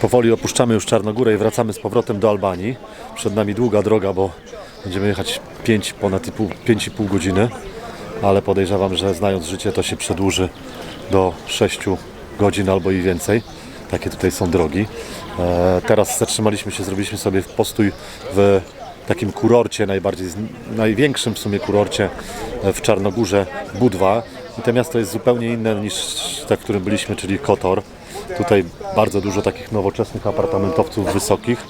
Powoli opuszczamy już Czarnogórę i wracamy z powrotem do Albanii. Przed nami długa droga, bo będziemy jechać 5, ponad i pół- 5,5 godziny, ale podejrzewam, że znając życie to się przedłuży do 6 godzin albo i więcej. Takie tutaj są drogi. E, teraz zatrzymaliśmy się, zrobiliśmy sobie postój w takim kurorcie, najbardziej, największym w sumie kurorcie e, w Czarnogórze, Budwa. I to miasto jest zupełnie inne niż te, w którym byliśmy, czyli Kotor. Tutaj bardzo dużo takich nowoczesnych apartamentowców wysokich.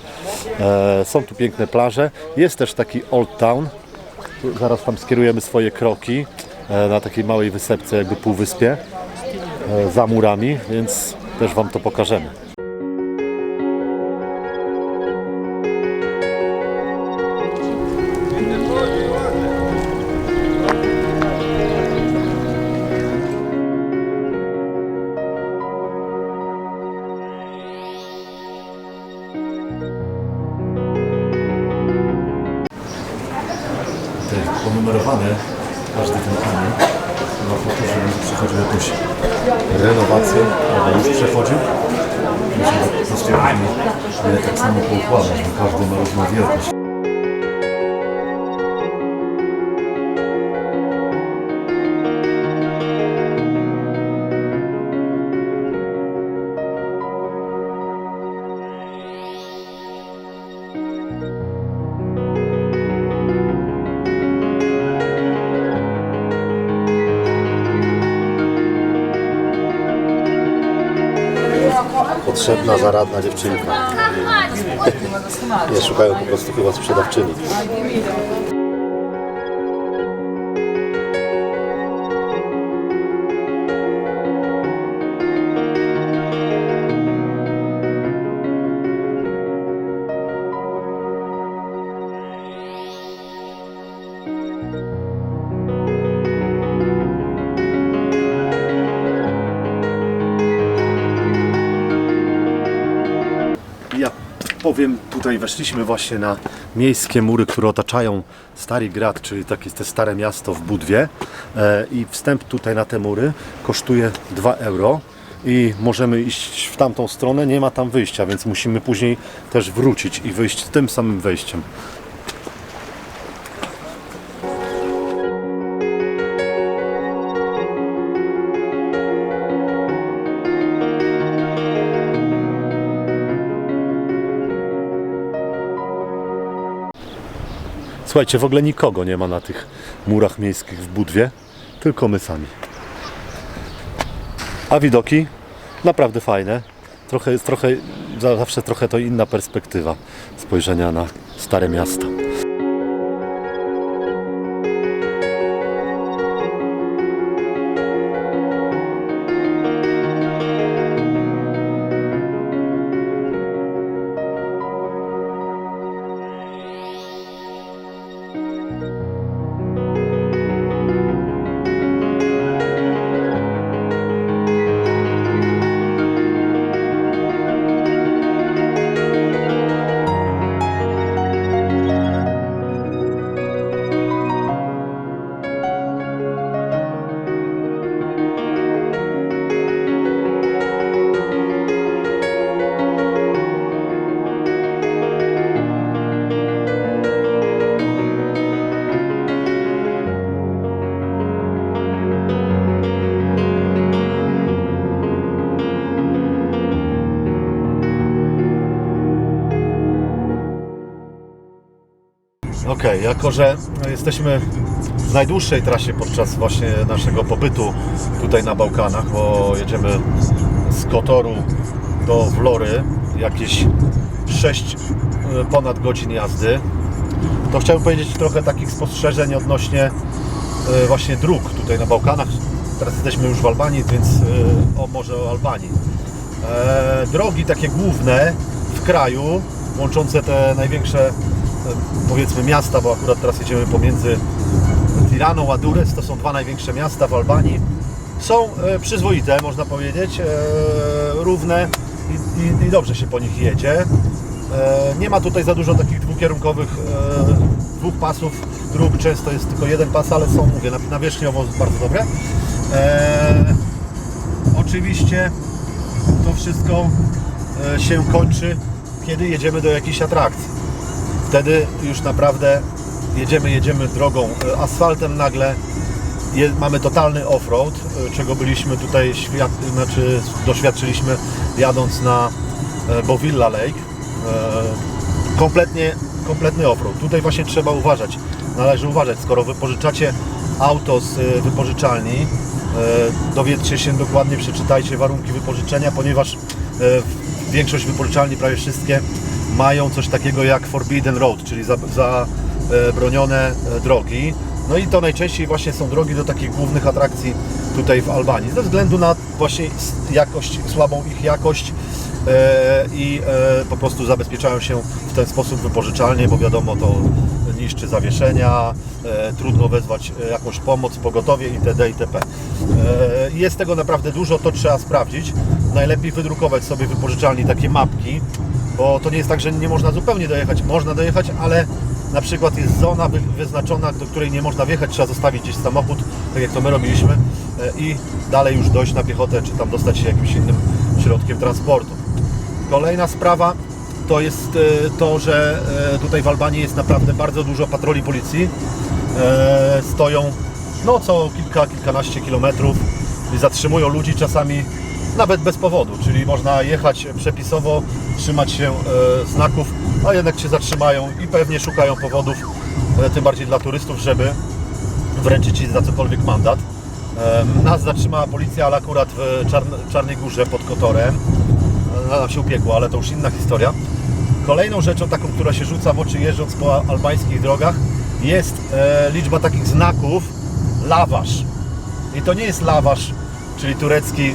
E, są tu piękne plaże. Jest też taki Old Town. Zaraz tam skierujemy swoje kroki e, na takiej małej wysepce, jakby półwyspie, e, za murami, więc też Wam to pokażemy. Kamień ma po to, żeby przechodził jakąś renowację, albo już przechodził. Musimy je tak samo poukładać, bo każdy ma różną wielkość. Potrzebna, zaradna dziewczynka. Nie szukają po prostu chyba sprzedawczyni. Powiem, tutaj weszliśmy właśnie na miejskie mury, które otaczają Stary Grad, czyli takie te stare miasto w Budwie e, i wstęp tutaj na te mury kosztuje 2 euro i możemy iść w tamtą stronę, nie ma tam wyjścia, więc musimy później też wrócić i wyjść tym samym wejściem. Słuchajcie, w ogóle nikogo nie ma na tych murach miejskich w Budwie, tylko my sami. A widoki naprawdę fajne. Trochę jest trochę, za- zawsze trochę to inna perspektywa spojrzenia na stare miasto. Okej, jako że jesteśmy w najdłuższej trasie podczas właśnie naszego pobytu tutaj na Bałkanach, bo jedziemy z Kotoru do Wlory, jakieś 6 e, ponad godzin jazdy, to chciałbym powiedzieć trochę takich spostrzeżeń odnośnie e, właśnie dróg tutaj na Bałkanach. Teraz jesteśmy już w Albanii, więc e, o, może o Albanii. Drogi takie główne w kraju, łączące te największe powiedzmy miasta, bo akurat teraz jedziemy pomiędzy Tiraną a Durres, to są dwa największe miasta w Albanii. Są e, przyzwoite, można powiedzieć, e, równe i, i, i dobrze się po nich jedzie. E, nie ma tutaj za dużo takich dwukierunkowych e, dwóch pasów dróg, często jest tylko jeden pas, ale są, mówię, na- nawierzchniowo bardzo dobre. E, oczywiście to wszystko e, się kończy, kiedy jedziemy do jakiejś atrakcji. Wtedy już naprawdę jedziemy, jedziemy drogą e, asfaltem nagle. Je, mamy totalny offroad, e, czego byliśmy tutaj świad, znaczy doświadczyliśmy jadąc na e, Bovilla Lake. Kompletnie, kompletny offroad. Tutaj właśnie trzeba uważać. Należy uważać, skoro wypożyczacie auto z wypożyczalni, dowiedzcie się dokładnie, przeczytajcie warunki wypożyczenia, ponieważ większość wypożyczalni, prawie wszystkie, mają coś takiego jak Forbidden Road, czyli zabronione e, drogi. No i to najczęściej właśnie są drogi do takich głównych atrakcji tutaj w Albanii, ze względu na właśnie jakość, słabą ich jakość e, i e, po prostu zabezpieczają się w ten sposób wypożyczalnie, bo wiadomo to niszczy zawieszenia, e, trudno wezwać e, jakąś pomoc, pogotowie itd. itp. E, Jest tego naprawdę dużo, to trzeba sprawdzić. Najlepiej wydrukować sobie wypożyczalni takie mapki, bo to nie jest tak, że nie można zupełnie dojechać. Można dojechać, ale na przykład jest zona wy- wyznaczona, do której nie można wjechać, trzeba zostawić gdzieś samochód, tak jak to my robiliśmy, i dalej już dojść na piechotę, czy tam dostać się jakimś innym środkiem transportu. Kolejna sprawa to jest e, to, że e, tutaj w Albanii jest naprawdę bardzo dużo patroli policji. E, Stoją no co kilka, kilkanaście kilometrów i zatrzymują ludzi czasami nawet bez powodu, czyli można jechać przepisowo, trzymać się znaków, a jednak Cię zatrzymają i pewnie szukają powodów, tym bardziej dla turystów, żeby wręczyć Ci za cokolwiek mandat. Nas zatrzymała policja, ale akurat w Czarn Czarnej Górze pod Kotorem. Nam się upiekło, ale to już inna historia. Kolejną rzeczą taką, która się rzuca w oczy jeżdżąc po albańskich drogach jest e, liczba takich znaków lawasz. I to nie jest lawasz, czyli turecki e,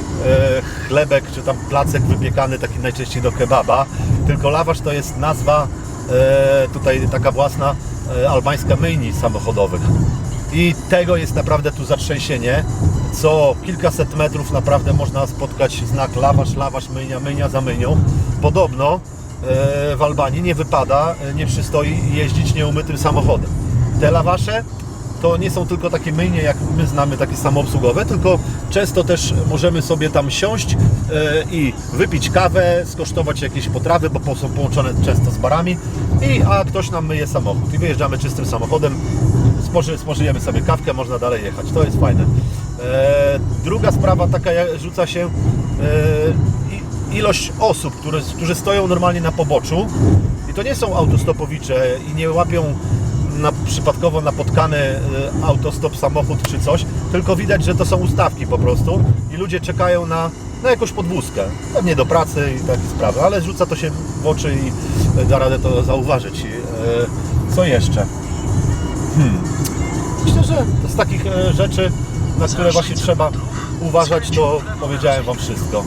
chlebek czy tam placek wypiekany taki najczęściej do kebaba, tylko lawasz to jest nazwa e, tutaj taka własna e, albańska myjni samochodowych. I tego jest naprawdę tu zatrzęsienie. Co kilkaset metrów naprawdę można spotkać znak lawasz, lawasz, myjnia, myjnia za myjnią. Podobno w Albanii nie wypada, e, nie przystoi jeździć nieumytym samochodem. Te lawasze to nie są tylko takie myjnie, jak my znamy, takie samoobsługowe, tylko często też możemy sobie tam siąść e, i wypić kawę, skosztować jakieś potrawy, bo są połączone często z barami, i, a ktoś nam myje samochód i wyjeżdżamy czystym samochodem, spoży, spożyjemy sobie kawkę, można dalej jechać. To jest fajne. E, druga sprawa taka rzuca się e, ilość osób, które, którzy stoją normalnie na poboczu i to nie są autostopowicze i nie łapią na, przypadkowo napotkany e, autostop, samochód czy coś, tylko widać, że to są ustawki po prostu i ludzie czekają na, na jakąś podwózkę, pewnie do pracy i takie sprawy, ale rzuca to się w oczy i e, da radę to zauważyć. E, Co jeszcze? Hmm. Myślę, że to z takich rzeczy, na które właśnie trzeba uważać, to powiedziałem Wam wszystko.